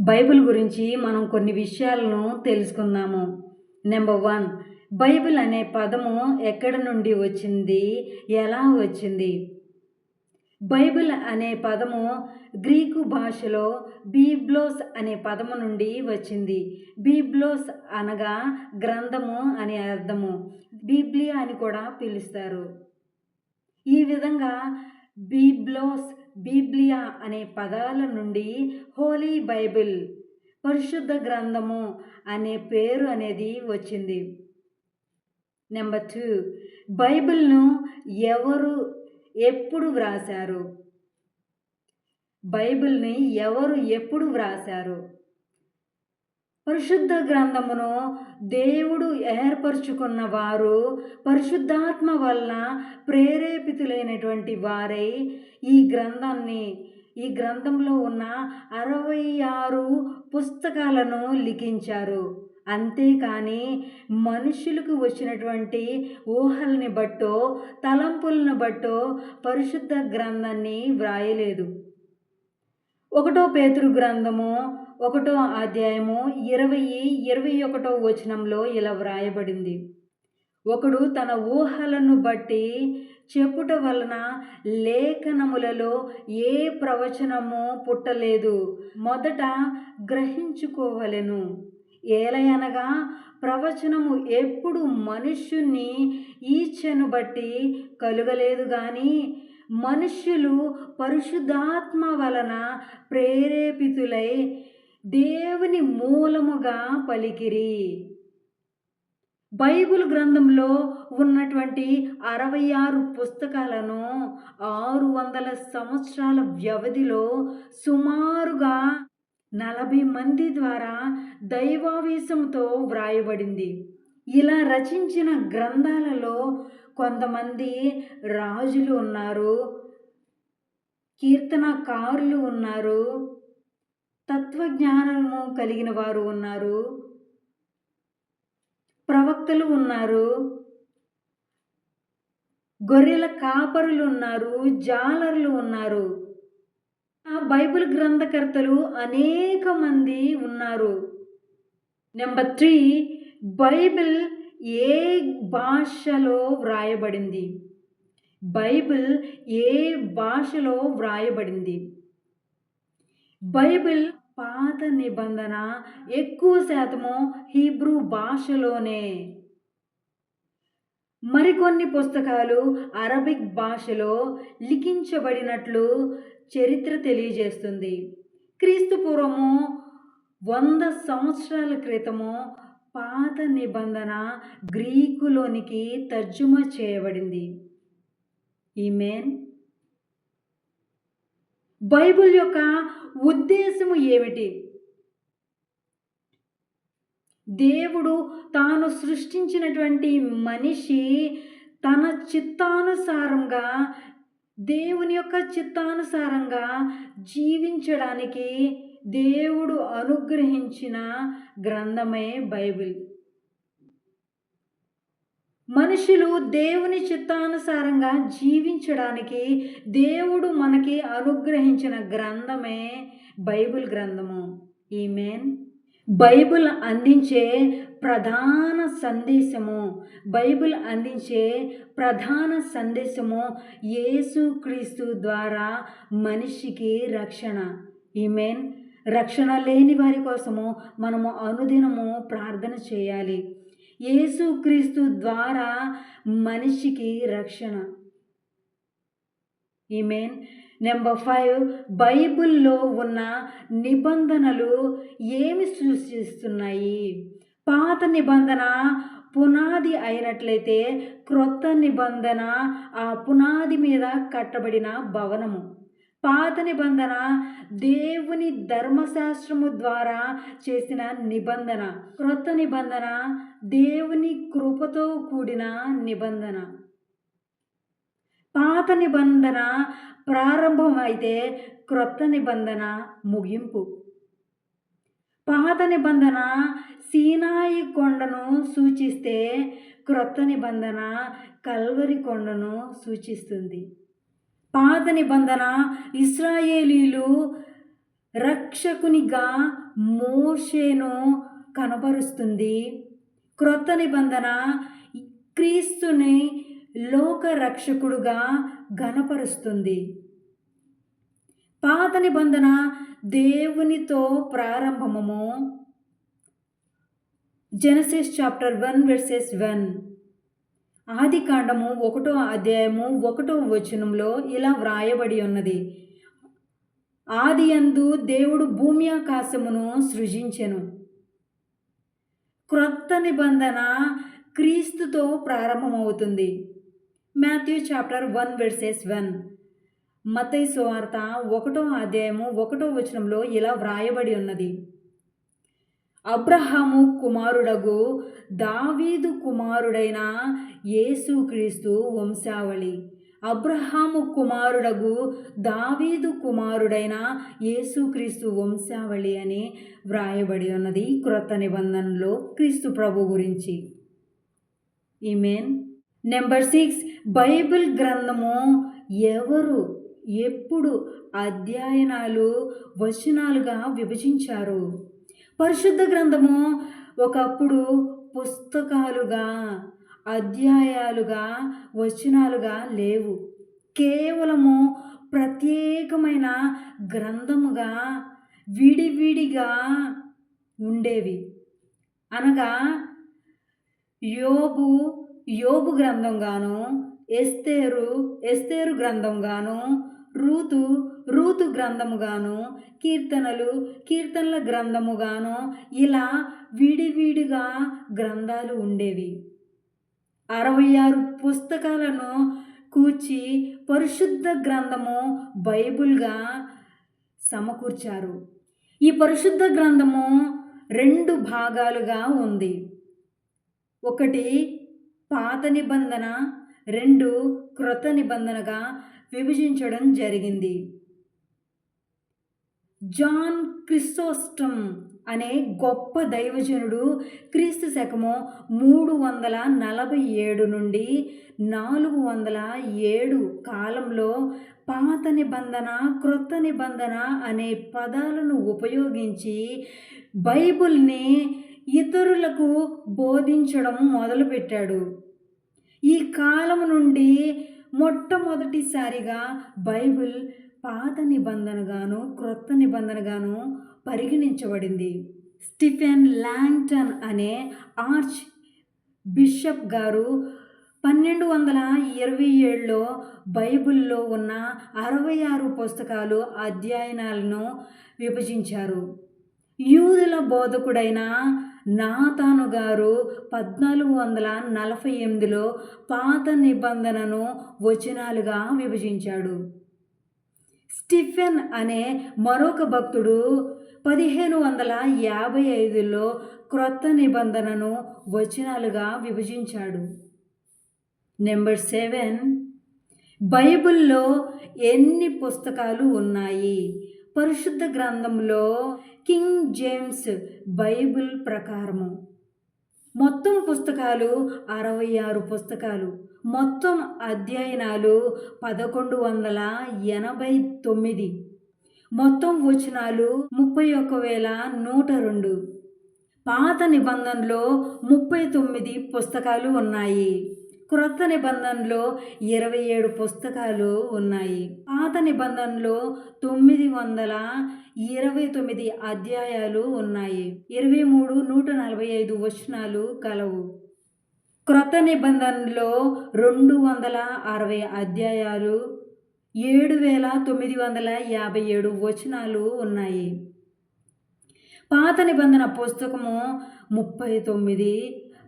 Bible గురించి మనం కొన్ని విషయాలను తెలుసుకుందాము. నెంబర్ వన్ బైబిల్ అనే పదము ఎక్కడి నుండి వచ్చింది? ఎలా వచ్చింది? బైబిల్ అనే పదము గ్రీకు భాషలో బీబ్లోస్ అనే పదము నుండి వచ్చింది. బీబ్లోస్ అనగా గ్రంథము అని అర్థము. బీబ్లియా అని కూడా పిలుస్తారు. ఈ విధంగా బీబ్లోస్ బీబ్లియా అనే పదాల నుండి హోలీ బైబిల్ పరిశుద్ధ గ్రంథము అనే పేరు అనేది వచ్చింది. నెంబర్ టూ బైబిల్ను ఎవరు ఎప్పుడు వ్రాశారు? బైబిల్ని ఎవరు ఎప్పుడు వ్రాశారు? పరిశుద్ధ గ్రంథమును దేవుడు ఏర్పరచుకున్న వారు పరిశుద్ధాత్మ వలన ప్రేరేపితులైనటువంటి వారై ఈ గ్రంథాన్ని ఈ గ్రంథంలో ఉన్న అరవై ఆరు పుస్తకాలను లిఖించారు. అంతేకాని మనుషులకు వచ్చినటువంటి ఊహల్ని బట్టో తలంపులను బట్టో పరిశుద్ధ గ్రంథాన్ని వ్రాయలేదు. ఒకటో పేతురు గ్రంథము ఒకటో అధ్యాయము ఇరవై ఇరవై ఒకటో వచనంలో ఇలా వ్రాయబడింది. ఒకడు తన ఊహలను బట్టి చెప్పుట వలన లేఖనములలో ఏ ప్రవచనము పుట్టలేదు మొదట గ్రహించుకోవలెను. ఏలయనగా ప్రవచనము ఎప్పుడు మనుష్యుని ఈచ్ఛను బట్టి కలుగలేదు కానీ మనుష్యులు పరిశుద్ధాత్మ వలన ప్రేరేపితులై దేవుని మూలముగా పలికిరి. బైబిల్ గ్రంథంలో ఉన్నటువంటి అరవై ఆరు పుస్తకాలను ఆరు వందల సంవత్సరాల వ్యవధిలో సుమారుగా నలభై మంది ద్వారా దైవావేశంతో వ్రాయబడింది. ఇలా రచించిన గ్రంథాలలో కొంతమంది రాజులు ఉన్నారు కీర్తనకారులు ఉన్నారు తత్వజ్ఞానము కలిగిన వారు ఉన్నారు ప్రవక్తలు ఉన్నారు గొర్రెల కాపరులు ఉన్నారు జాలర్లు ఉన్నారు. ఆ బైబిల్ గ్రంథకర్తలు అనేక మంది ఉన్నారు. నెంబర్ త్రీ బైబిల్ ఏ భాషలో వ్రాయబడింది? బైబిల్ ఏ భాషలో వ్రాయబడింది? బైబిల్ పాత నిబంధన ఎక్కువ శాతము హీబ్రూ భాషలోనే. మరికొన్ని పుస్తకాలు అరబిక్ భాషలో లిఖించబడినట్లు చరిత్ర తెలియజేస్తుంది. క్రీస్తు పూర్వము వంద సంవత్సరాల క్రితము పాత నిబంధన గ్రీకులోనికి తర్జుమా చేయబడింది. ఈమెన్ బైబిల్ యొక్క ఉద్దేశము ఏమిటి? దేవుడు తాను సృష్టించినటువంటి మనిషి తన చిత్తానుసారంగా దేవుని యొక్క చిత్తానుసారంగా జీవించడానికి దేవుడు అనుగ్రహించిన గ్రంథమే బైబిల్. మనుషులు దేవుని చిత్తానుసారంగా జీవించడానికి దేవుడు మనకి అనుగ్రహించిన గ్రంథమే బైబిల్ గ్రంథము. ఈమెన్ బైబిల్ అందించే ప్రధాన సందేశము బైబిల్ అందించే ప్రధాన సందేశము యేసుక్రీస్తు ద్వారా మనిషికి రక్షణ. ఈమెన్ రక్షణ లేని వారి కోసము మనము అనుదినము ప్రార్థన చేయాలి. యేసుక్రీస్తు ద్వారా మనిషికి రక్షణ. ఈమెన్ నెంబర్ ఫైవ్ బైబిల్లో ఉన్న నిబంధనలు ఏమి సూచిస్తున్నాయి పాత నిబంధన పునాది అయినట్లయితే క్రొత్త నిబంధన ఆ పునాది మీద కట్టబడిన భవనము. పాత నిబంధన దేవుని ధర్మశాస్త్రము ద్వారా చేసిన నిబంధన. క్రొత్త నిబంధన దేవుని కృపతో కూడిన నిబంధన. పాత నిబంధన ప్రారంభమైతే క్రొత్త నిబంధన ముగింపు. పాత నిబంధన సీనాయి కొండను సూచిస్తే క్రొత్త నిబంధన కల్వరి కొండను సూచిస్తుంది. పాత నిబంధన ఇస్రాయేలీలు రక్షకునిగా మోషేను కనబరుస్తుంది. క్రొత్త నిబంధన క్రీస్తుని లోక రక్షకుడుగా గణపరుస్తుంది. పాత నిబంధన దేవునితో ప్రారంభము Genesis chapter one verses one. ఆది కాండము ఒకటో అధ్యాయము ఒకటో వచనంలో ఇలా వ్రాయబడి ఉన్నది. ఆది అందు దేవుడు భూమి ఆకాశమును సృజించెను. క్రొత్త నిబంధన క్రీస్తుతో ప్రారంభమవుతుంది. Matthew chapter one verses one. మతై సువార్త ఒకటో అధ్యాయము ఒకటో వచనంలో ఇలా వ్రాయబడి ఉన్నది. అబ్రహాము కుమారుడగు దావీదు కుమారుడైన యేసుక్రీస్తు వంశావళి. అబ్రహాము కుమారుడగు దావీదు కుమారుడైన యేసుక్రీస్తు వంశావళి అని వ్రాయబడి ఉన్నది క్రొత్త నిబంధనలో క్రీస్తు ప్రభు గురించి. ఈమెన్ నెంబర్ సిక్స్ బైబిల్ గ్రంథము ఎవరు ఎప్పుడు అధ్యయనాలు వచనాలుగా విభజించారు? పరిశుద్ధ గ్రంథము ఒకప్పుడు పుస్తకాలుగా అధ్యాయాలుగా వచనాలుగా లేవు. కేవలము ప్రత్యేకమైన గ్రంథముగా విడివిడిగా ఉండేవి. అనగా యోబు యోబు గ్రంథంగాను ఎస్తేరు ఎస్తేరు గ్రంథంగాను రూతు రూతు గ్రంథముగాను కీర్తనలు కీర్తనల గ్రంథముగాను ఇలా విడివిడిగా గ్రంథాలు ఉండేవి. అరవై ఆరు పుస్తకాలను కూర్చి పరిశుద్ధ గ్రంథము బైబుల్గా సమకూర్చారు. ఈ పరిశుద్ధ గ్రంథము రెండు భాగాలుగా ఉంది. ఒకటి పాత నిబంధన రెండు క్రొత్త నిబంధనగా విభజించడం జరిగింది. జాన్ క్రిస్టోస్టమ్ అనే గొప్ప దైవజనుడు క్రీస్తు శకము మూడు వందల నలభై ఏడు నుండి నాలుగు వందల ఏడు కాలంలో పాత నిబంధన క్రొత్త నిబంధన అనే పదాలను ఉపయోగించి బైబిల్ని ఇతరులకు బోధించడం మొదలుపెట్టాడు. ఈ కాలం నుండి మొట్టమొదటిసారిగా బైబిల్ పాత నిబంధనగాను క్రొత్త నిబంధనగాను పరిగణించబడింది. స్టిఫెన్ లాంగ్టన్ అనే ఆర్చ్ బిషప్ గారు పన్నెండు వందల ఇరవై ఏడులో బైబిల్లో ఉన్న అరవై ఆరు పుస్తకాలు అధ్యయనాలను విభజించారు. యూదుల బోధకుడైన నాతాను గారు పద్నాలుగు వందల నలభై ఎనిమిదిలో పాత నిబంధనను వచనాలుగా విభజించాడు. స్టిఫెన్ అనే మరొక భక్తుడు పదిహేను వందల యాభై ఐదులో క్రొత్త నిబంధనను వచనాలుగా విభజించాడు. నెంబర్ సెవెన్ బైబిల్లో ఎన్ని పుస్తకాలు ఉన్నాయి? పరిశుద్ధ గ్రంథంలో కింగ్ జేమ్స్ బైబిల్ ప్రకారము. మొత్తం పుస్తకాలు అరవై ఆరు పుస్తకాలు. మొత్తం అధ్యయనాలు పదకొండు వందల ఎనభై తొమ్మిది. మొత్తం వచనాలు ముప్పై ఒక్క వేల నూట రెండు. పాత నిబంధనలో ముప్పై తొమ్మిది పుస్తకాలు ఉన్నాయి. క్రొత్త నిబంధనలో ఇరవై ఏడు పుస్తకాలు ఉన్నాయి. పాత నిబంధనలో తొమ్మిది వందల ఇరవై తొమ్మిది అధ్యాయాలు ఉన్నాయి. ఇరవై మూడు నూట నలభై ఐదు వచనాలు కలవు. క్రొత్త నిబంధనలో రెండు వందల అరవై అధ్యాయాలు ఏడు వేల తొమ్మిది వందల యాభై ఏడు వచనాలు ఉన్నాయి. పాత నిబంధన పుస్తకము ముప్పై తొమ్మిది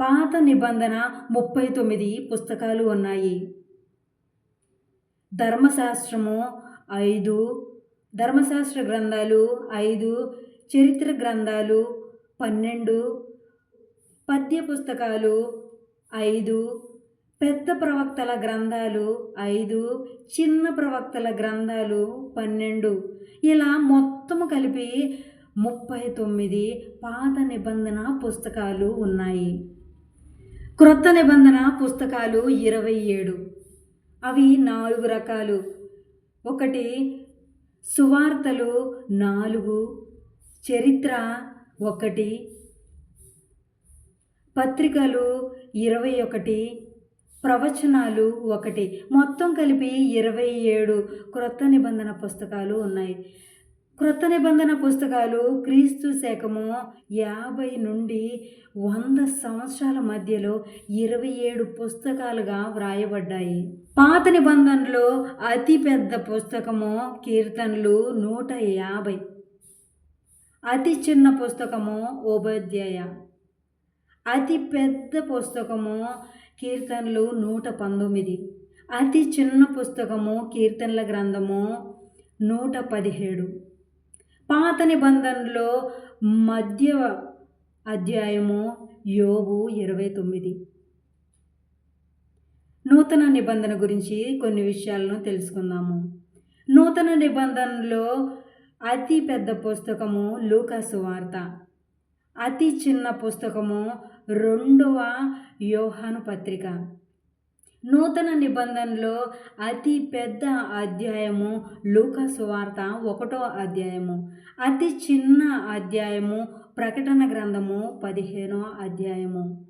పాత నిబంధన ముప్పై తొమ్మిది పుస్తకాలు ఉన్నాయి. ధర్మశాస్త్రము ఐదు ధర్మశాస్త్ర గ్రంథాలు ఐదు చరిత్ర గ్రంథాలు పన్నెండు పద్య పుస్తకాలు ఐదు పెద్ద ప్రవక్తల గ్రంథాలు ఐదు చిన్న ప్రవక్తల గ్రంథాలు పన్నెండు. ఇలా మొత్తము కలిపి ముప్పై తొమ్మిది పాత నిబంధన పుస్తకాలు ఉన్నాయి. క్రొత్త నిబంధన పుస్తకాలు ఇరవై ఏడు. అవి నాలుగు రకాలు. ఒకటి సువార్తలు నాలుగు. చరిత్ర ఒకటి. పత్రికలు ఇరవై ఒకటి. ప్రవచనాలు ఒకటి. మొత్తం కలిపి ఇరవై ఏడు క్రొత్త నిబంధన పుస్తకాలు ఉన్నాయి. క్రొత్త నిబంధన పుస్తకాలు క్రీస్తు శకము యాభై నుండి వంద సంవత్సరాల మధ్యలో ఇరవై ఏడు పుస్తకాలుగా వ్రాయబడ్డాయి. పాత నిబంధనలో అతిపెద్ద పుస్తకము కీర్తనలు నూట యాభై. అతి చిన్న పుస్తకము ఉపాధ్యాయ. అతి పెద్ద పుస్తకము కీర్తనలు నూట పంతొమ్మిది. అతి చిన్న పుస్తకము కీర్తనల గ్రంథము నూట పదిహేడు. పాత నిబంధనలో మధ్య అధ్యాయము యోగు ఇరవై తొమ్మిది. నూతన నిబంధన గురించి కొన్ని విషయాలను తెలుసుకుందాము. నూతన నిబంధనలో అతి పెద్ద పుస్తకము లూకాసు వార్త. అతి చిన్న పుస్తకము రెండవ యోహాను పత్రిక. నూతన నిబంధనలో అతి పెద్ద అధ్యాయము లూకసు వార్త ఒకటో అధ్యాయము. అతి చిన్న అధ్యాయము ప్రకటన గ్రంథము పదిహేనో అధ్యాయము.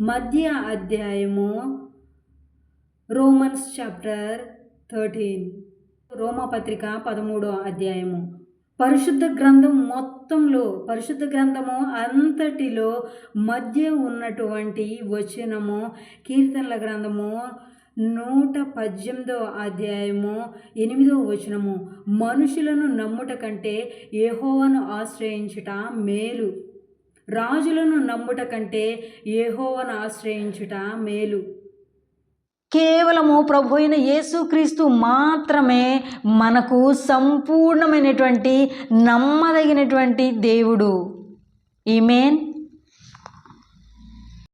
మధ్య అధ్యాయము రోమన్స్ చాప్టర్ థర్టీన్. రోమపత్రిక పదమూడో అధ్యాయము. పరిశుద్ధ గ్రంథం మొత్తంలో పరిశుద్ధ గ్రంథము అంతటిలో మధ్య ఉన్నటువంటి వచనము కీర్తనల గ్రంథము నూట పద్దెనిమిదో అధ్యాయము ఎనిమిదో వచనము. మనుషులను నమ్ముట కంటే ఏహోవను ఆశ్రయించుట మేలు. రాజులను నమ్ముట కంటే ఏహోవను ఆశ్రయించుట మేలు. కేవలము ప్రభు అయిన యేసుక్రీస్తు మాత్రమే మనకు సంపూర్ణమైనటువంటి నమ్మదగినటువంటి దేవుడు. ఈమెన్